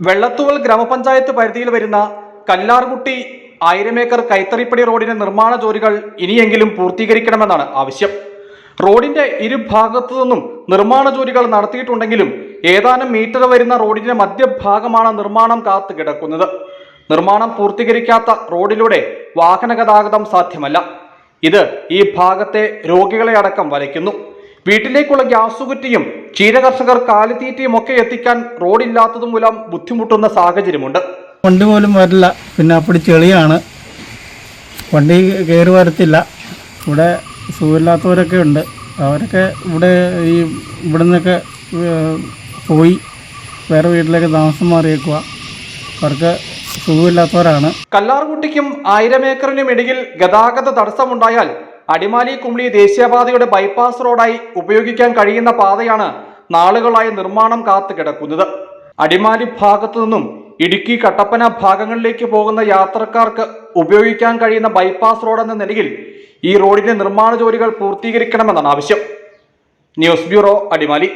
വെള്ളത്തൂവൽ ഗ്രാമപഞ്ചായത്ത് പരിധിയിൽ വരുന്ന കല്ലാർകുട്ടി ആയിരമേക്കർ കൈത്തറിപ്പടി റോഡിന്റെ നിർമ്മാണ ജോലികൾ ഇനിയെങ്കിലും പൂർത്തീകരിക്കണമെന്നാണ് ആവശ്യം. റോഡിന്റെ ഇരുഭാഗത്തു നിന്നും നിർമ്മാണ ജോലികൾ നടത്തിയിട്ടുണ്ടെങ്കിലും ഏതാനും മീറ്റർ വരുന്ന റോഡിന്റെ മധ്യഭാഗമാണ് നിർമ്മാണം കാത്തു കിടക്കുന്നത് നിർമ്മാണം പൂർത്തീകരിക്കാത്ത റോഡിലൂടെ വാഹന ഗതാഗതം സാധ്യമല്ല. ഇത് ഈ ഭാഗത്തെ രോഗികളെ അടക്കം വലയ്ക്കുന്നു. വീട്ടിലേക്കുള്ള ഗ്യാസ് കുറ്റിയും ക്ഷീരകർഷകർ കാലിത്തീറ്റയും ഒക്കെ എത്തിക്കാൻ റോഡില്ലാത്തത് മൂലം ബുദ്ധിമുട്ടുന്ന സാഹചര്യമുണ്ട്. വണ്ടി പോലും വരില്ല. പിന്നെ അപ്പടി ചെളിയാണ്. വണ്ടി കയറി വരത്തില്ല. ഇവിടെ സുഖമില്ലാത്തവരൊക്കെ ഉണ്ട്. അവരൊക്കെ ഇവിടെ ഈ ഇവിടെ നിന്നൊക്കെ പോയി വേറെ വീട്ടിലേക്ക് താമസം മാറിയേക്കുക. അവർക്ക് സുഖമില്ലാത്തവരാണ്. കല്ലാർകുട്ടിക്കും ആയിരം ഏക്കറിനും ഇടയിൽ ഗതാഗത തടസ്സമുണ്ടായാൽ അടിമാലി കുമ്പളി ദേശീയപാതയുടെ ബൈപ്പാസ് റോഡായി ഉപയോഗിക്കാൻ കഴിയുന്ന പാതയാണ് നാളുകളായി നിർമ്മാണം കാത്തു കിടക്കുന്നത് അടിമാലി ഭാഗത്തു നിന്നും ഇടുക്കി കട്ടപ്പന ഭാഗങ്ങളിലേക്ക് പോകുന്ന യാത്രക്കാർക്ക് ഉപയോഗിക്കാൻ കഴിയുന്ന ബൈപ്പാസ് റോഡ് എന്ന നിലയിൽ ഈ റോഡിന്റെ നിർമ്മാണ ജോലികൾ പൂർത്തീകരിക്കണമെന്നാണ് ആവശ്യം. News bureau Adimali.